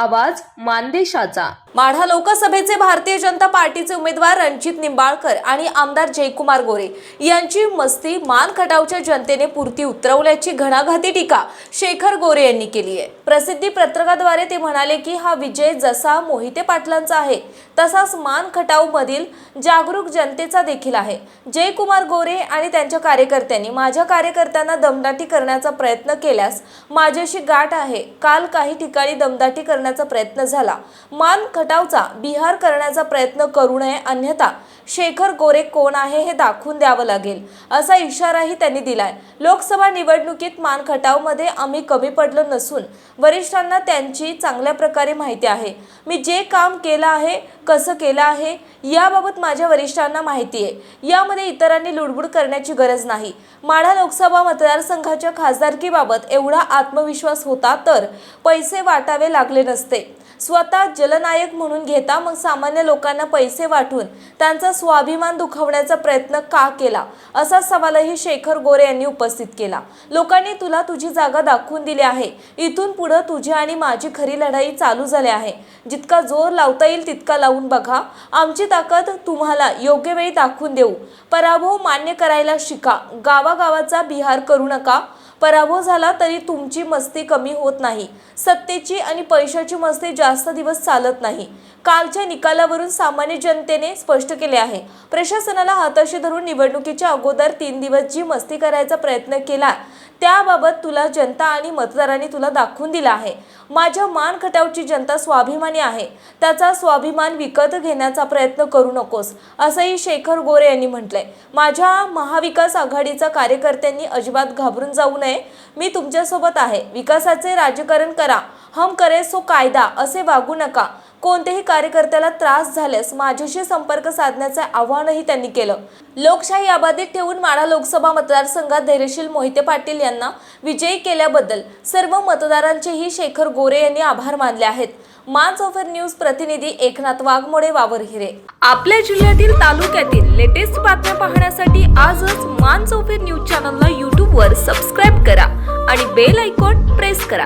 आवाज मानदेशाचा. माढा लोकसभेचे भारतीय जनता पार्टीचे उमेदवार रणजित निंबाळकर आणि आमदार जयकुमार गोरे यांची मस्ती मान खटावच्या जनतेने पुरती उतरवल्याची घणाघाती टीका शेखर गोरे यांनी केली आहे. प्रसिद्धी पत्रकाद्वारे ते म्हणाले की हा विजय जसा मोहिते पाटलांचा आहे तसाच मान खटाव मधील जागरूक जनतेचा देखील आहे. जयकुमार गोरे आणि त्यांच्या कार्यकर्त्यांनी माझ्या कार्यकर्त्यांना दमदाटी करण्याचा प्रयत्न केल्यास माझ्याशी गाठ आहे. काल काही ठिकाणी दमदाटी करण्याचा प्रयत्न झाला. मान खटावचा बिहार करण्याचा प्रयत्न करू नये अन्यथा शेखर गोरे कोण आहे हे दाखवून द्यावं लागेल असा इशाराही त्यांनी दिलाय. लोकसभा निवडणुकीत मान खटावमध्ये आम्ही कमी पडलो नसून वरिष्ठांना त्यांची चांगल्या प्रकारे माहिती आहे. मी जे काम केलं आहे कसं केलं आहे याबाबत माझ्या वरिष्ठांना माहिती आहे. यामध्ये इतरांनी लुडबुड करण्याची गरज नाही. माढा लोकसभा मतदारसंघाच्या खासदारकीबाबत एवढा आत्मविश्वास होता तर पैसे वाटावे लागले नसते. स्वतः जलनायक म्हणून घेता मग सामान्य लोकांना पैसे वाटून त्यांचा स्वाभिमान दुखवण्याचा प्रयत्न का केला? असा सवालही शेखर गोरे यांनी उपस्थित केला. लोकांनी तुला तुझी जागा दाखवून दिली आहे. इथून पुढं तुझी आणि माझी खरी लढाई चालू झाली आहे. जितका जोर लावता येईल तितका लावून बघा. आमची ताकद तुम्हाला योग्य वेळी दाखवून देऊ. पराभव मान्य करायला शिका. गावागावाचा बिहार करू नका. पराभव झाला तरी तुमची मस्ती कमी होत नाही. सत्तेची आणि पैशाची मस्ती जास्त दिवस चालत नाही. कालच्या निकालावरून सामान्य जनतेने स्पष्ट केले आहे. प्रशासनाला हाताशी धरून निवडणुकीच्या अगोदर तीन दिवस जी मस्ती करायचा प्रयत्न केला त्याबाबत तुला जनता आणि मतदारांनी तुला दाखवून दिला आहे. माझ्या मान खटावची जनता स्वाभिमानी आहे. त्याचा स्वाभिमान विकत घेण्याचा प्रयत्न करू नकोस असंही शेखर गोरे यांनी म्हटलंय. माझ्या महाविकास आघाडीचा कार्यकर्त्यांनी अजिबात घाबरून जाऊ नये. मी तुमच्यासोबत आहे. विकासाचे राजकारण करा. हम करे सो कायदा असे वागू नका. कोणत्याही कार्यकर्त्याला त्रास झाल्यास माझ्याशी संपर्क साधण्याचे आवाहनही त्यांनी केलं. लोकशाही अबाधित ठेवून माढा लोकसभा मतदारसंघात धैर्यशील मोहिते पाटील यांना विजयी केल्याबद्दल सर्व मतदारांचेही शेखर गोरे यांनी आभार मानले आहेत. मान्स चौफेर न्यूज प्रतिनिधी एकनाथ वाघमोडे वावर हिरे. आपल्या जिल्ह्यातील तालुक्यातील लेटेस्ट बातम्या पाहण्यासाठी आजच मान चौफेर न्यूज चॅनलला यूट्यूबवर सबस्क्राईब करा आणि बेल आयकॉन प्रेस करा.